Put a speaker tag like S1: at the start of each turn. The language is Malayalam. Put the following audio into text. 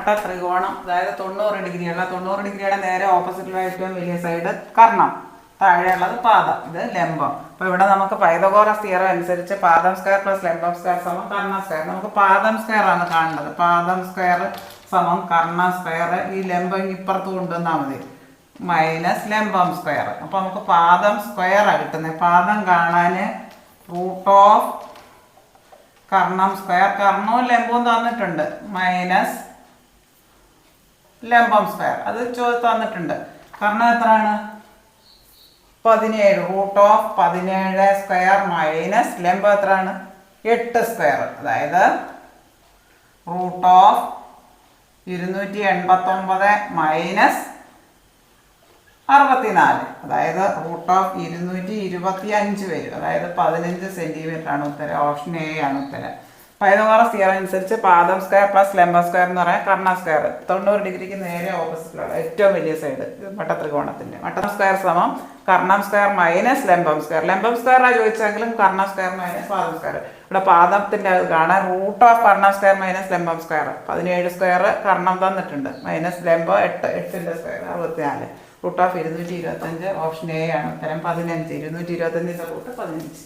S1: വട്ട ത്രികോണം അതായത് തൊണ്ണൂറ് ഡിഗ്രിയുള്ള തൊണ്ണൂറ് ഡിഗ്രിയുടെ നേരെ ഓപ്പോസിറ്റിലുള്ള ഏറ്റവും വലിയ സൈഡ് കർണം. താഴെയുള്ളത് പാദം. ഇത് ലംബം. അപ്പൊ ഇവിടെ നമുക്ക് പൈതഗോറസ് തിയറം അനുസരിച്ച് പാദം സ്ക്വയർ പ്ലസ് ലംബം സ്ക്വയർ സമം കർണ സ്ക്വയർ നമുക്ക് പാദം സ്ക്വയർ ആണ് കാണുന്നത് പാദം സ്ക്വയർ സമം കർണ സ്ക്വയർ ഈ ലംബം ഇപ്പുറത്ത് കൊണ്ടുവന്നാൽ മതി. മൈനസ് ലംബം സ്ക്വയർ അപ്പൊ നമുക്ക് പാദം സ്ക്വയർ സ്ക്വയറാണ് കിട്ടുന്നത് പാദം കാണാൻ റൂട്ട് ഓഫ് കർണം സ്ക്വയർ കർണവും ലംബവും തന്നിട്ടുണ്ട്. മൈനസ് ലംബം സ്ക്വയർ. അത് ചോദിച്ചു തന്നിട്ടുണ്ട്. കാരണം എത്രയാണ്? പതിനേഴ്. റൂട്ട് ഓഫ് പതിനേഴ് സ്ക്വയർ മൈനസ് ലംബം എത്രയാണ്? എട്ട് സ്ക്വയർ. അതായത് റൂട്ട് ഓഫ് ഇരുന്നൂറ്റി എൺപത്തൊമ്പത് മൈനസ് അറുപത്തിനാല്. അതായത് റൂട്ട് ഓഫ് ഇരുന്നൂറ്റി ഇരുപത്തി അഞ്ച് വരും. അതായത് പതിനഞ്ച് സെന്റിമീറ്റർ ആണ് ഉത്തരം. ഓപ്ഷൻ എ ആണ് ഉത്തരം. പൈതഗോറസ് തിയറം അനുസരിച്ച് പാദം സ്ക്വയർ പ്ലസ് ലംബ സ്ക്വയർ എന്ന് പറയാൻ കർണ സ്ക്വയർ തൊണ്ണൂറ് ഡിഗ്രിക്ക് നേരെ ഓപ്പോസിറ്റിലുള്ള ഏറ്റവും വലിയ സൈഡ് വട്ടത്രികോണത്തിന്റെ വട്ടം സ്ക്വയർ സമം കർണം സ്ക്വയർ മൈനസ് ലംബം സ്ക്വയർ ലംബം ആ ചോദിച്ചെങ്കിലും കർണ സ്ക്വയർ മൈനസ് പാദം സ്ക്വയർ ഇവിടെ പാദത്തിന്റെ അത് കാണാൻ റൂട്ട് ഓഫ് കർണ സ്ക്വയർ മൈനസ് ലംബം സ്ക്വയർ പതിനേഴ് സ്ക്വയർ കർണം തന്നിട്ടുണ്ട്. മൈനസ് ലംബം എട്ട് എട്ടിന്റെ സ്ക്വയർ അറുപത്തിനാല്. റൂട്ട് ഓഫ് ഇരുന്നൂറ്റി ഇരുപത്തഞ്ച് ഓപ്ഷൻ എ ആണ് ഉത്തരം പതിനഞ്ച്. ഇരുന്നൂറ്റി ഇരുപത്തഞ്ചിന്റെ റൂട്ട് പതിനഞ്ച്.